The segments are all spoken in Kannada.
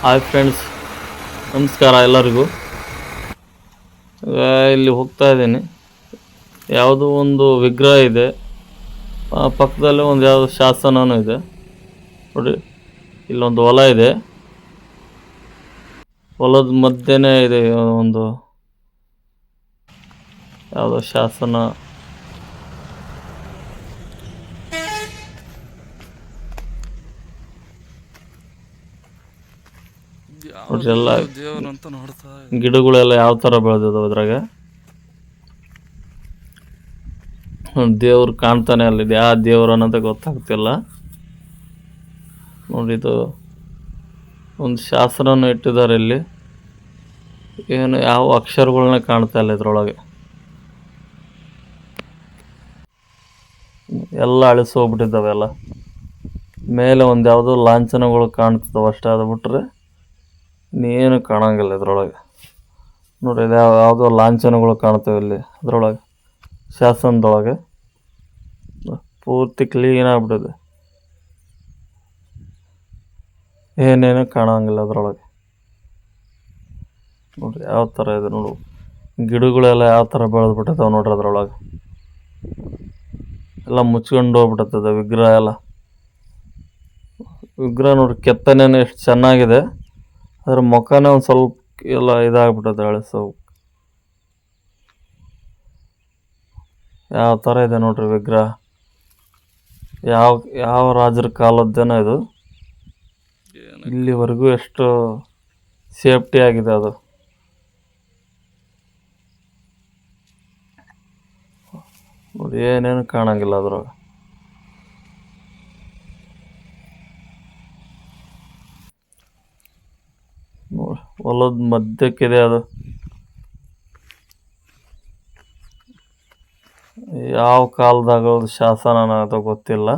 ಹಾಯ್ ಫ್ರೆಂಡ್ಸ್ ನಮಸ್ಕಾರ ಎಲ್ಲರಿಗೂ. ಇಲ್ಲಿ ಹೋಗ್ತಾ ಇದ್ದೀನಿ. ಯಾವುದೋ ಒಂದು ವಿಗ್ರಹ ಇದೆ. ಪಕ್ಕದಲ್ಲೇ ಒಂದು ಯಾವುದೋ ಶಾಸನನೂ ಇದೆ. ನೋಡಿ, ಇಲ್ಲೊಂದು ಹೊಲ ಇದೆ. ಹೊಲದ ಮಧ್ಯೆನೇ ಇದೆ ಒಂದು ಯಾವುದೋ ಶಾಸನ. ನೋಡ್ರಿ ಎಲ್ಲ ದೇವರಂತ ನೋಡ್ತಾ ಗಿಡಗಳೆಲ್ಲ ಯಾವ ತರ ಬೆಳೆದಿದಾವೆ ಅದ್ರಾಗ? ದೇವ್ರು ಕಾಣ್ತಾನೆ ಅಲ್ಲಿದೆ. ಯಾವ ದೇವ್ರು ಅನ್ನೋದೇ ಗೊತ್ತಾಗ್ತಿಲ್ಲ. ನೋಡಿ ಇದು ಒಂದು ಶಾಸ್ತ್ರನ ಇಟ್ಟಿದ್ದಾರೆ ಇಲ್ಲಿ. ಏನು ಯಾವ ಅಕ್ಷರಗಳನ್ನ ಕಾಣ್ತಾ ಇಲ್ಲ ಇದ್ರೊಳಗೆ. ಎಲ್ಲ ಅಳಿಸೋಗ್ಬಿಟ್ಟಿದ್ದಾವೆಲ್ಲ ಮೇಲೆ ಒಂದು ಯಾವುದೋ ಲಾಂಛನಗಳು ಕಾಣ್ತಿದ್ದಾವೆ ಅಷ್ಟೇ ಅದು ಬಿಟ್ರೆ ಇನ್ನೇನು ಕಾಣಂಗಿಲ್ಲ ಇದ್ರೊಳಗೆ. ನೋಡಿ, ಇದು ಯಾವ ಯಾವುದೋ ಲಾಂಛನಗಳು ಕಾಣ್ತವೆ ಇಲ್ಲಿ ಅದರೊಳಗೆ ಶಾಸನದೊಳಗೆ. ಪೂರ್ತಿ ಕ್ಲೀನ್ ಆಗ್ಬಿಟ್ಟಿದೆ. ಏನೇನು ಕಾಣಂಗಿಲ್ಲ ಅದರೊಳಗೆ ನೋಡ್ರಿ ಯಾವ ಥರ ಇದೆ ನೋಡು. ಗಿಡಗಳೆಲ್ಲ ಯಾವ ಥರ ಬೆಳೆದ್ಬಿಟ್ಟಿದ್ದಾವೆ ನೋಡ್ರಿ ಅದರೊಳಗೆ. ಎಲ್ಲ ಮುಚ್ಕೊಂಡು ಹೋಗ್ಬಿಟ್ಟದ ವಿಗ್ರಹ ಎಲ್ಲ. ವಿಗ್ರಹ ನೋಡ್ರಿ ಕೆತ್ತನೆ ಎಷ್ಟು ಚೆನ್ನಾಗಿದೆ. ಅದ್ರ ಮುಖನೇ ಒಂದು ಸ್ವಲ್ಪ ಎಲ್ಲ ಇದಾಗ್ಬಿಟ್ಟದೆ ಅಳಿಸೋ ಯಾವ ಥರ ಇದೆ ನೋಡ್ರಿ ವಿಗ್ರಹ. ಯಾವ ಯಾವ ರಾಜರ ಕಾಲದ್ದೇನೋ ಇದು. ಇಲ್ಲಿವರೆಗೂ ಎಷ್ಟು ಸೇಫ್ಟಿ ಆಗಿದೆ ಅದು. ನೋಡಿ ಏನೇನು ಕಾಣಂಗಿಲ್ಲ ಅದ್ರೊಳಗೆ ನೋಡಿ ಹೊಲದ ಮಧ್ಯಕ್ಕಿದೆ ಅದು. ಯಾವ ಕಾಲದಾಗ ಶಾಸನ ಅದು ಗೊತ್ತಿಲ್ಲ.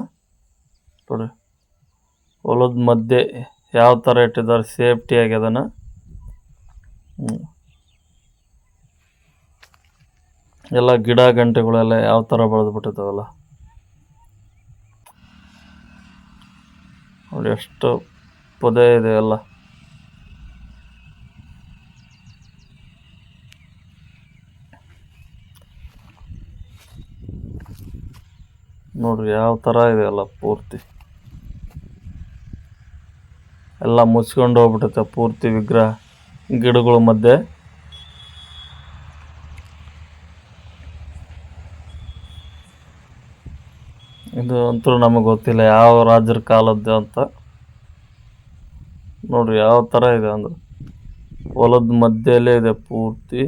ನೋಡಿ. ಹೊಲದ ಮಧ್ಯೆ ಯಾವ ಥರ ಇಟ್ಟಿದ್ದಾರೆ, ಸೇಫ್ಟಿ ಆಗ್ಯದನ. ಎಲ್ಲ ಗಿಡ ಗಂಟೆಗಳೆಲ್ಲ ಯಾವ ಥರ ಬೆಳೆದ್ಬಿಟ್ಟಿದ್ದಾವಲ್ಲ. ನೋಡಿ, ಎಷ್ಟು ಪೊದೆ ಇದೆ ಎಲ್ಲ. ನೋಡ್ರಿ ಯಾವ ಥರ ಇದೆ ಅಲ್ಲ ಪೂರ್ತಿ. ಎಲ್ಲ ಮುಚ್ಕೊಂಡು ಹೋಗ್ಬಿಟ್ಟೈತೆ ಪೂರ್ತಿ ವಿಗ್ರಹ, ಗಿಡಗಳ ಮಧ್ಯೆ. ಇದು ಅಂತೂ ನಮಗೆ ಗೊತ್ತಿಲ್ಲ ಯಾವ ರಾಜರ ಕಾಲದ್ದು ಅಂತ. ನೋಡ್ರಿ ಯಾವ ಥರ ಇದೆ ಅಂದ್ರೆ ಹೊಲದ ಮಧ್ಯೆಯಲ್ಲೇ ಇದೆ ಪೂರ್ತಿ.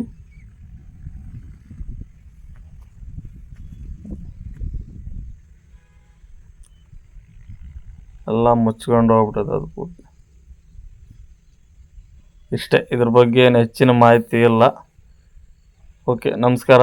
ಎಲ್ಲ ಮುಚ್ಕೊಂಡು ಹೋಗ್ಬಿಟ್ಟದೆ ಅದು ಪೂರ್ತಿ. ಇಷ್ಟೇ ಇದ್ರ ಬಗ್ಗೆ ಏನು ಹೆಚ್ಚಿನ ಮಾಹಿತಿ ಇಲ್ಲ. ಓಕೆ ನಮಸ್ಕಾರ.